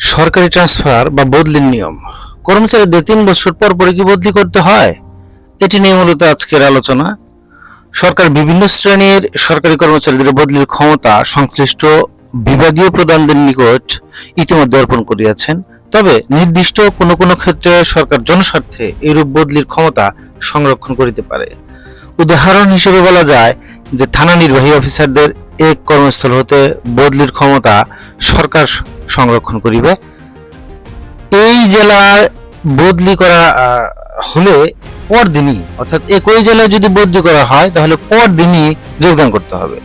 সরকারি ট্রান্সফার বা বদলির নিয়ম। কর্মচারীদের তিন বছর পর পরে কি বদলি করতে হয়? এটি নিয়ে মূলত আজকের আলোচনা। সরকার বিভিন্ন শ্রেণির সরকারি কর্মচারীদের বদলির ক্ষমতা সংশ্লিষ্ট বিভাগীয় প্রধানদের নিকট ইতিমধ্যে অর্পণ করিয়াছেন। তবে নির্দিষ্ট কোনো কোনো ক্ষেত্রে সরকার জনস্বার্থে এরূপ বদলির ক্ষমতা সংরক্ষণ করিতে পারে। উদাহরণ হিসেবে বলা যায় যে থানা নির্বাহী অফিসারদের এক কর্মস্থল হতে বদলির ক্ষমতা সরকার সংরক্ষণ করিবে। এই জেলার বদলি করা হলে পরদিনই, অর্থাৎ একই জেলায় যদি বদলি করা হয়, তাহলে পরদিনই যোগদান করতে হবে।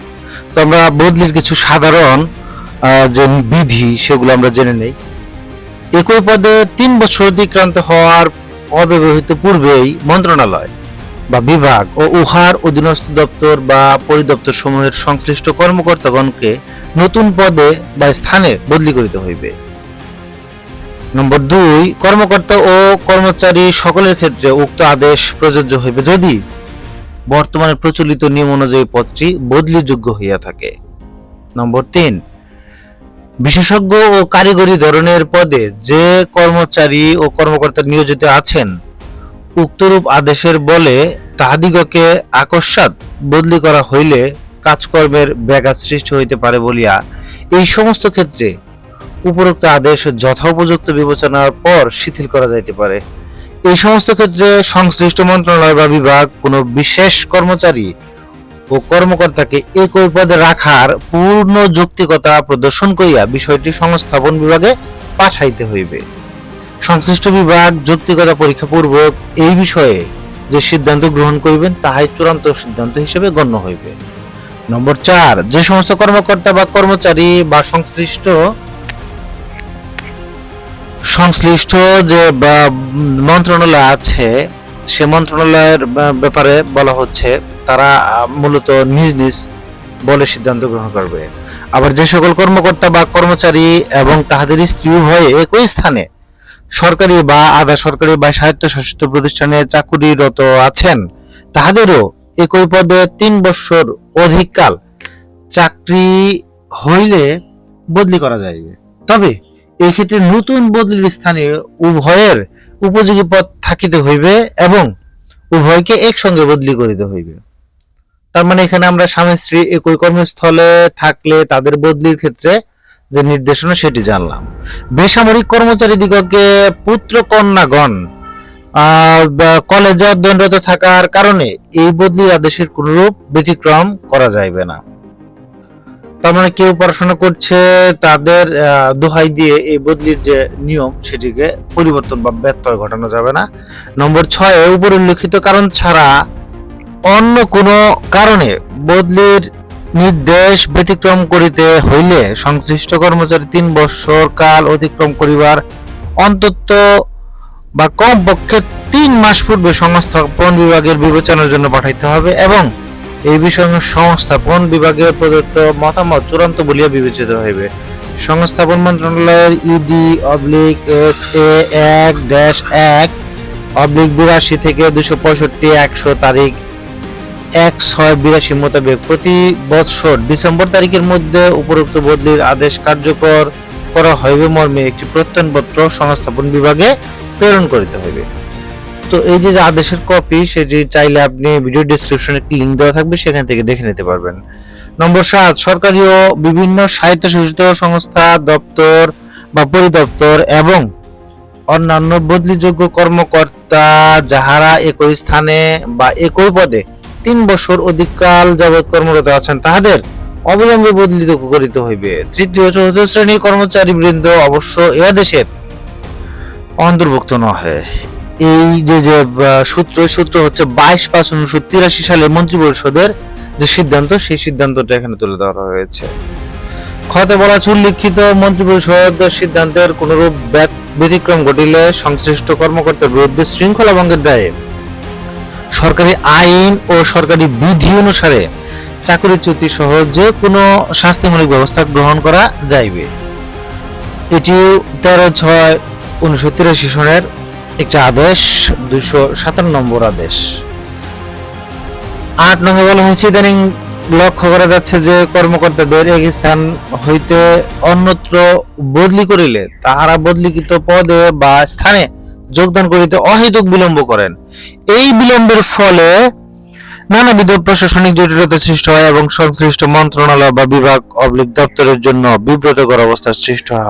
তো আমরা বদলির কিছু সাধারণ যে বিধি, সেগুলো আমরা জেনে নেই। একই পদে তিন বছর অতিক্রান্ত হওয়ার অব্যবহৃত পূর্বেই মন্ত্রণালয় বা বিভাগ ও উহার অধীনস্থ দপ্তর বা পরিদপ্তর সমূহের সংশ্লিষ্ট কর্মকর্তাগণকে নতুন পদে বা স্থানে বদলি করিতে হইবে। নম্বর দুই, কর্মকর্তা ও কর্মচারী সকলের ক্ষেত্রে উক্ত আদেশ প্রযোজ্য হইবে যদি বর্তমানে প্রচলিত নিয়ম অনুযায়ী পদটি বদলিযোগ্য হইয়া থাকে। নম্বর তিন, বিশেষজ্ঞ ও কারিগরি ধরনের পদে যে কর্মচারী ও কর্মকর্তা নিয়োজিত আছেন উক্তরূপ আদেশের বলে তাহাদিগকে আকস্মাৎ বদলি করা হইলে কাজকর্মের ব্যাঘাত সৃষ্টি হইতে পারে বলিয়া এই সমস্ত ক্ষেত্রে উপরোক্ত আদেশ যথোপযুক্ত বিবেচনার পর শিথিল করা যাইতে পারে। এই সমস্ত ক্ষেত্রে সংশ্লিষ্ট মন্ত্রণালয় বা বিভাগ কোনো বিশেষ কর্মচারী ও কর্মকর্তাকে একই পদে রাখার পূর্ণ যৌক্তিকতা প্রদর্শন করিয়া বিষয়টি সংস্থাপন বিভাগে পাঠাইতে হইবে। সংশ্লিষ্ট বিভাগ যৌক্তিকতা পরীক্ষা পূর্বক এই বিষয়ে যে সিদ্ধান্ত গ্রহণ করিবেন, তাহাই চূড়ান্ত সিদ্ধান্ত হিসেবে গণ্য হইবে। নম্বর চার, যে সমস্ত কর্মকর্তা বা কর্মচারী বা সংশ্লিষ্ট সংশ্লিষ্ট যে মন্ত্রণালয় আছে, সে মন্ত্রণালয়ের ব্যাপারে বলা হচ্ছে, তারা মূলত নিজ নিজ বলে সিদ্ধান্ত গ্রহণ করবে। আবার যে সকল কর্মকর্তা বা কর্মচারী এবং তাহাদের স্ত্রী হয়ে একই স্থানে সরকারি বা আধা সরকারি বা স্বায়ত্তশাসিত প্রতিষ্ঠানে চাকুরিরত আছেন। তাহাদেরও একই পদে তিন বছর অধিককাল চাকরি হইলে বদলি করা যাইবে তবে এই ক্ষেত্রে নতুন বদলির স্থানে উভয়ের উপযোগী পদ থাকিতে হইবে এবং উভয়কে একসঙ্গে বদলি করিতে হইবে। তার মানে এখানে আমরা স্বামী স্ত্রী একই কর্মস্থলে থাকলে তাদের বদলির ক্ষেত্রে যে নির্দেশনা সেটি জানলাম। বেসামরিক কর্মচারী দিগকে পুত্র কন্যাগণ কলেজে অধ্যয়নরত থাকার কারণে এই বদলির আদেশের কোনরূপ ব্যতিক্রম করা যাইবে না। তার মানে কেউ পড়াশোনা করছে তাদের দোহাই দিয়ে এই বদলির যে নিয়ম সেটিকে পরিবর্তন বা ব্যত্যয় ঘটানো যাবে না। নম্বর ছয় উপর উল্লেখিত কারণ ছাড়া অন্য কোনো কারণে বদলির নির্দেশ ব্যতিক্রম করিতে হইলে সংশ্লিষ্ট কর্মচারী তিন বৎসর কাল অতিক্রম করিবার অন্তত বা কমপক্ষে তিন মাস পূর্বে সংস্থাপন বিভাগের বিবেচনার জন্য পাঠাইতে হবে এবং এই বিষয়ে সংস্থাপন বিভাগের প্রদত্ত মতামত চূড়ান্ত বলিয়া বিবেচিত হইবে। সংস্থাপন মন্ত্রণালয়ের ইডি অবলিক এস এ এক ড্যাশ এক অবলিক বিরাশি থেকে দুশো পঁয়ষট্টি একশো তারিখ এক ছয় বিরাশি মোতাবেক প্রতি বৎসর ডিসেম্বর তারিখের মধ্যে উপরোক্ত বদলির আদেশ কার্যকর করা হইবে মর্মে একটি প্রত্যয়নপত্র সংস্থাপন বিভাগে প্রেরণ করিতে হইবে। তো এই যে আদেশের কপি, সেটি চাইলে আপনি ভিডিও ডেসক্রিপশনে একটি লিঙ্ক দেওয়া থাকবে, সেখান থেকে দেখে নিতে পারবেন। নম্বর সাত, সরকারি ও বিভিন্ন স্বায়ত্তশাসিত সংস্থা, দপ্তর বা পরিদপ্তর এবং অন্যান্য বদলিযোগ্য কর্মকর্তা যাহারা একই স্থানে বা একই পদে তিন বছর অধিককাল যাবৎ কর্মরত আছেন, তাহাদের অবিলম্বে বদলিত করিতে হইবে। তৃতীয় চতুর্থ শ্রেণির কর্মচারী বৃন্দ অবশ্য এ আদেশের অন্তর্ভুক্ত নহে। এই যে যে সূত্র সূত্র হচ্ছে বাইশ পাঁচ উনিশশো তিরাশি সালে মন্ত্রী পরিষদের যে সিদ্ধান্ত, সেই সিদ্ধান্তটা এখানে তুলে ধরা হয়েছে। খতে বলা উল্লিখিত মন্ত্রী পরিষদ সিদ্ধান্তের কোনরূপ ব্যাত- ব্যতিক্রম ঘটিলে সংশ্লিষ্ট কর্মকর্তার বিরুদ্ধে শৃঙ্খলা ভঙ্গের দায়ে সরকারি আইন ও সরকারি বিধি অনুসারে চাকরিচ্যুতি সহ যে কোনো শাস্তিমূলক ব্যবস্থা গ্রহণ করা যাইবে। এটি তেরো ছয় উনিশশো তিরাশি সনের একটি আদেশ, দুইশো সাতান্ন নম্বর আদেশ। আট নম্বর বলা হয়েছে ইদানিং লক্ষ্য করা যাচ্ছে যে কর্মকর্তাদের এক স্থান হইতে অন্যত্র বদলি করিলে তাহারা বদলিকৃত পদে বা স্থানে যোগদান করিতে অহেতুক বিলম্ব করেন। এই বিলম্বের ফলে নানাবিধ প্রশাসনিক জটিলতা সৃষ্টি হয় এবং সংশ্লিষ্ট মন্ত্রণালয় বা বিভাগ অবলিক দপ্তরের জন্য বিব্রতকর অবস্থার সৃষ্টি হয়।